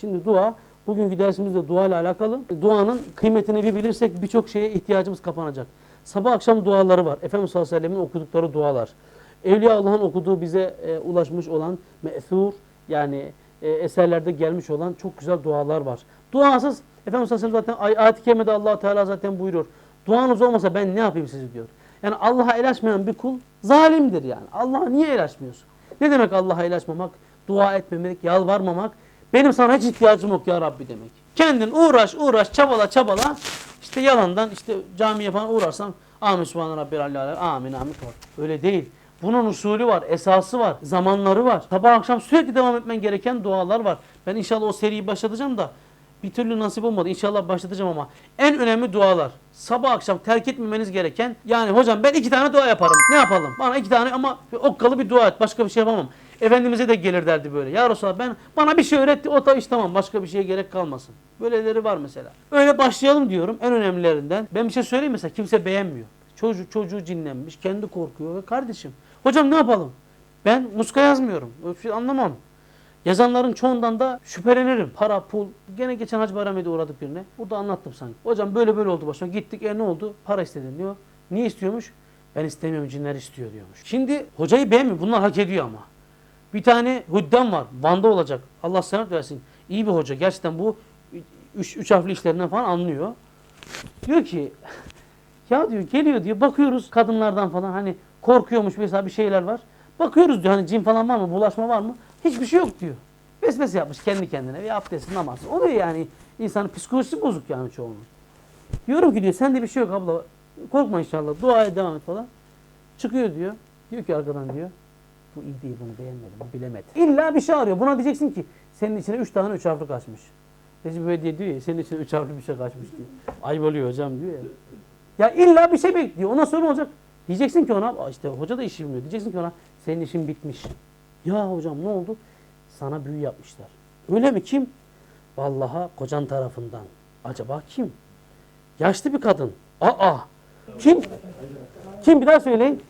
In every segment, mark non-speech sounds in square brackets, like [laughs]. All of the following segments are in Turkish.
Şimdi dua, bugünkü dersimizde dua ile alakalı. Duanın kıymetini bir bilirsek birçok şeye ihtiyacımız kapanacak. Sabah akşam duaları var. Efendimiz sallallahu aleyhi ve sellem'in okudukları dualar. Evliya Allah'ın okuduğu bize e, ulaşmış olan me'thur yani e, eserlerde gelmiş olan çok güzel dualar var. Duasız Efendimiz sallallahu aleyhi ve sellem zaten ay- ayet-i kerimede allah Teala zaten buyuruyor. Duanız olmasa ben ne yapayım sizi diyor. Yani Allah'a el açmayan bir kul zalimdir yani. Allah'a niye el açmıyorsun? Ne demek Allah'a el açmamak? Dua etmemek, yalvarmamak. Benim sana hiç ihtiyacım yok ya Rabbi demek. Kendin uğraş uğraş çabala çabala işte yalandan işte camiye falan uğrarsan amin subhane rabbil alâ amin amin. Öyle değil. Bunun usulü var, esası var, zamanları var. Sabah akşam sürekli devam etmen gereken dualar var. Ben inşallah o seriyi başlatacağım da bir türlü nasip olmadı. İnşallah başlatacağım ama en önemli dualar. Sabah akşam terk etmemeniz gereken yani hocam ben iki tane dua yaparım. Ne yapalım? Bana iki tane ama okkalı bir dua et. Başka bir şey yapamam. Efendimiz'e de gelir derdi böyle. Ya Resulallah ben bana bir şey öğretti o iş tamam başka bir şeye gerek kalmasın. Böyleleri var mesela. Öyle başlayalım diyorum en önemlilerinden. Ben bir şey söyleyeyim mesela kimse beğenmiyor. Çocuğu, çocuğu cinlenmiş kendi korkuyor. Kardeşim hocam ne yapalım? Ben muska yazmıyorum. Şey anlamam. Yazanların çoğundan da şüphelenirim. Para, pul. Gene geçen Hacı Bayramı'da uğradık birine. Burada anlattım sanki. Hocam böyle böyle oldu başıma. Gittik e ne oldu? Para istedin diyor. Niye istiyormuş? Ben istemiyorum cinler istiyor diyormuş. Şimdi hocayı beğenmiyor. Bunlar hak ediyor ama. Bir tane Hüddam var. Van'da olacak. Allah senet versin. İyi bir hoca. Gerçekten bu üç, üç harfli işlerinden falan anlıyor. Diyor ki [laughs] ya diyor geliyor diyor bakıyoruz kadınlardan falan hani korkuyormuş mesela bir şeyler var. Bakıyoruz diyor hani cin falan var mı bulaşma var mı? Hiçbir şey yok diyor. Vesvese yapmış kendi kendine ve abdesti namazı. Oluyor yani insanın psikolojisi bozuk yani çoğunun. Diyorum ki diyor sende bir şey yok abla korkma inşallah duaya devam et falan. Çıkıyor diyor. Diyor ki arkadan diyor. Bu iyi değil bunu beğenmedim bu bilemedi. İlla bir şey arıyor. Buna diyeceksin ki senin içine üç tane üç harfli kaçmış. Recep Bey diyor ya senin içine üç harfli bir şey kaçmış diyor. Ayıp oluyor hocam diyor ya. Ya illa bir şey bekliyor. Ondan sonra olacak? Diyeceksin ki ona "Aa işte hoca da işi bilmiyor. Diyeceksin ki ona senin işin bitmiş. Ya hocam ne oldu? Sana büyü yapmışlar. Öyle mi? Kim? Vallahi kocan tarafından. Acaba kim? Yaşlı bir kadın. Aa! Kim? Kim bir daha söyleyin.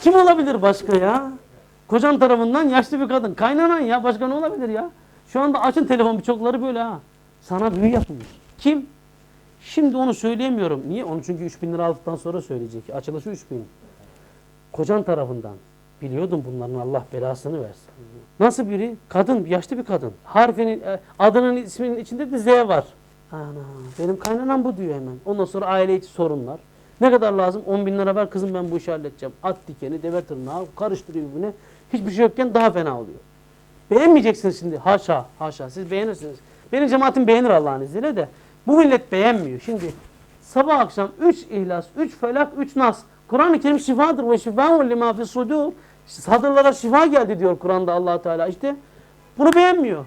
Kim olabilir başka ya? Kocan tarafından yaşlı bir kadın. Kaynanan ya. Başka ne olabilir ya? Şu anda açın telefon birçokları böyle ha. Sana büyü yapılmış. Kim? Şimdi onu söyleyemiyorum. Niye? Onu çünkü 3000 lira aldıktan sonra söyleyecek. Açılışı 3000. Kocan tarafından. Biliyordum bunların Allah belasını versin. Nasıl biri? Kadın, yaşlı bir kadın. Harfinin, e, adının isminin içinde de Z var. Ana, benim kaynanam bu diyor hemen. Ondan sonra aile içi sorunlar. Ne kadar lazım? 10 bin lira ver kızım ben bu işi halledeceğim. At dikeni, deve tırnağı karıştırıyor birbirine. Hiçbir şey yokken daha fena oluyor. Beğenmeyeceksiniz şimdi. Haşa, haşa. Siz beğenirsiniz. Benim cemaatim beğenir Allah'ın izniyle de. Bu millet beğenmiyor. Şimdi sabah akşam 3 ihlas, 3 felak, 3 nas. Kur'an-ı Kerim şifadır ve şifaun lima fi sudur. Sadırlara şifa geldi diyor Kur'an'da allah Teala. İşte bunu beğenmiyor.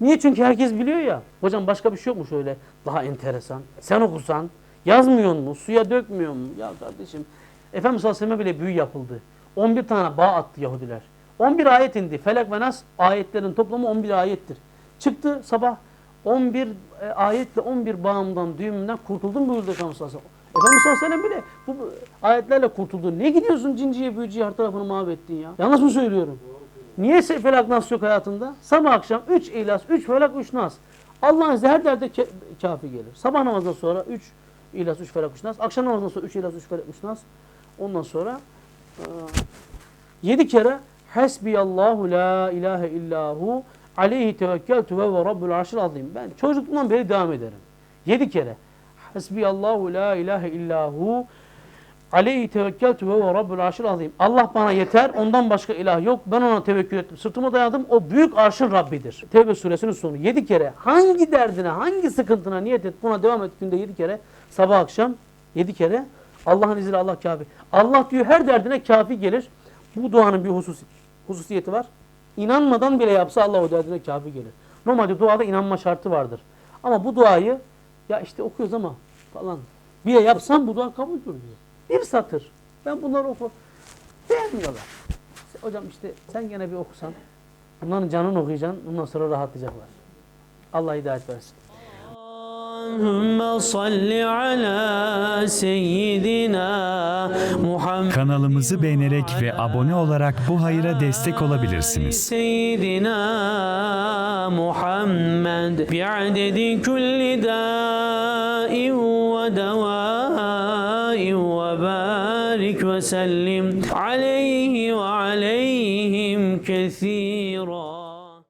Niye? Çünkü herkes biliyor ya. Hocam başka bir şey yok mu şöyle daha enteresan? Sen okusan, yazmıyor mu? Suya dökmüyor mu? Ya kardeşim, Efendimiz sallallahu aleyhi ve selleme bile büyü yapıldı. 11 tane bağ attı Yahudiler. 11 ayet indi. Felak ve Nas ayetlerin toplamı 11 ayettir. Çıktı sabah 11 e, ayetle 11 bağımdan, düğümünden kurtuldum buyurdu Efendimiz sallallahu aleyhi ve sellem. Efendimiz sallallahu bile bu ayetlerle kurtuldu. Ne gidiyorsun cinciye büyücüye her tarafını mahvettin ya? Yanlış mı söylüyorum? Niye felak nas yok hayatında? Sabah akşam 3 ihlas, 3 felak, 3 nas. Allah'ın izniyle her derde kafi gelir. Sabah namazından sonra 3 ihlas, 3 felak, 3 nas. Akşam namazından sonra 3 ihlas, 3 felak, 3 nas. Ondan sonra 7 kere Hasbiyallahu la ilahe illahu aleyhi tevekkeltu ve ve rabbul arşil azim. Ben çocukluğumdan beri devam ederim. 7 kere Hasbiyallahu la ilahe illahu Aleyhi tevekkeltü ve ve rabbul arşil azim. Allah bana yeter, ondan başka ilah yok. Ben ona tevekkül ettim, sırtımı dayadım. O büyük arşın Rabbidir. Tevbe suresinin sonu. Yedi kere hangi derdine, hangi sıkıntına niyet et, buna devam et günde yedi kere. Sabah akşam yedi kere. Allah'ın izniyle Allah kafi. Allah diyor her derdine kafi gelir. Bu duanın bir husus, hususiyeti var. İnanmadan bile yapsa Allah o derdine kafi gelir. Normalde duada inanma şartı vardır. Ama bu duayı ya işte okuyoruz ama falan. Bir de yapsam bu dua kabul diyor. Bir satır. Ben bunları oku. Beğenmiyorlar. Hocam işte sen gene bir okusan. Bunların canını okuyacaksın. Ondan sonra rahatlayacaklar. Allah hidayet versin. Kanalımızı beğenerek ve abone olarak bu hayra destek olabilirsiniz. Seyyidina Muhammed. Bi'adedi kulli da'in ve deva'in ve barik ve sellim. Aleyhi